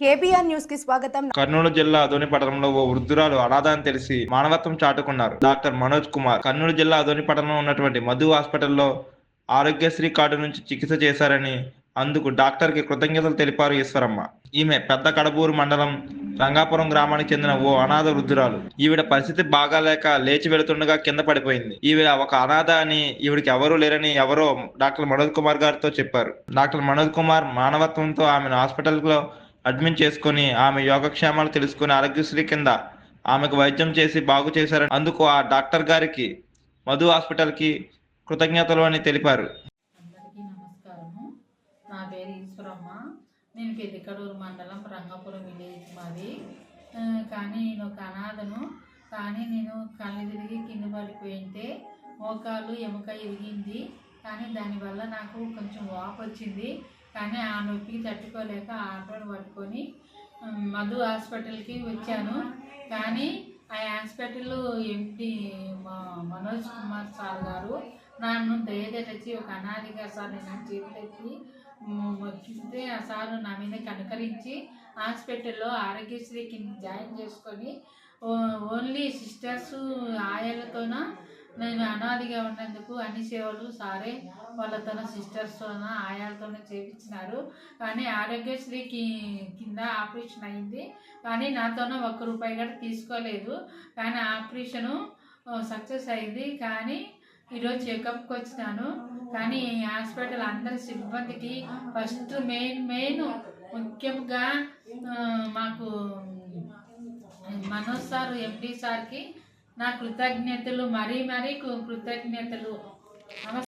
KBR న్యూస్కి స్వాగతం. కర్నూలు జిల్లా అదోని పట్టణంలో ఓ వృద్ధురాలు అనాథ అని తెలిసి మానవత్వం చాటుకున్నారు. డాక్టర్ మనోజ్ కుమార్ కర్నూలు జిల్లా అదోని పట్టణంలో ఉన్నటువంటి మధు హాస్పిటల్లో ఆరోగ్యశ్రీ కార్డు నుంచి చికిత్స చేశారని అందుకు డాక్టర్కి కృతజ్ఞతలు తెలిపారు ఈశ్వరమ్మ. ఈమె పెద్ద కడబూరు మండలం రంగాపురం గ్రామానికి చెందిన ఓ అనాథ వృద్ధురాలు. ఈవిడ పరిస్థితి బాగాలేక లేచి వెళుతుండగా కింద పడిపోయింది. ఈవిడ ఒక అనాథ అని ఈవిడికి ఎవరూ లేరని ఎవరో డాక్టర్ మనోజ్ కుమార్ గారితో చెప్పారు. డాక్టర్ మనోజ్ కుమార్ మానవత్వంతో ఆమెను హాస్పిటల్లో అడ్మిట్ చేసుకుని ఆమె యోగక్షేమాలు తెలుసుకుని ఆరోగ్యశ్రీ కింద ఆమెకు వైద్యం చేసి బాగు చేశారని అందుకు ఆ డాక్టర్ గారికి మధు హాస్పిటల్కి కృతజ్ఞతలు అని తెలిపారు. అందరికీ నమస్కారము. నా పేరు ఈశ్వరమ్మ. నేను పెద్దకడూరు మండలం రంగాపురం విలేజ్ మాది. కానీ నేను ఒక అనాథను. కానీ నేను కళ్ళు తిరిగి కింద పడిపోయింటే మోకాలు ఎముక ఎదిగింది కానీ దానివల్ల నాకు కొంచెం వాపు వచ్చింది. కానీ ఆ నొప్పికి తట్టుకోలేక ఆ ఆటోను పట్టుకొని మధు హాస్పిటల్కి వచ్చాను. కానీ ఆ హాస్పిటల్ ఎంపీ మా మనోజ్ కుమార్ సార్ గారు నన్ను దయదలిచి ఒక అనాదిగా సార్ నేను చేతులెత్తి వచ్చింటే ఆ సార్ నా మీద కనుకరించి హాస్పిటల్లో ఆరోగ్యశ్రీ కింద జాయిన్ చేసుకొని ఓ- ఓన్లీ సిస్టర్స్ ఆయాలతోన మేము అనాదిగా ఉన్నందుకు అన్ని సేవలు సారే వాళ్ళతోన సిస్టర్స్తోన ఆయాలతోనే చేపించినారు. కానీ ఆరోగ్యశ్రీకి కింద ఆపరేషన్ అయింది. కానీ నాతోన ఒక్క రూపాయి కూడా తీసుకోలేదు. కానీ ఆపరేషను సక్సెస్ అయింది. కానీ ఈరోజు చెకప్కి వచ్చినాను. కానీ హాస్పిటల్ అందరి సిబ్బందికి ఫస్ట్ మెయిన్ మెయిన్ ముఖ్యంగా మాకు మనోజ్ సార్ ఎండి సార్కి నా కృతజ్ఞతలు మరీ మరీ కృతజ్ఞతలు. నమస్తే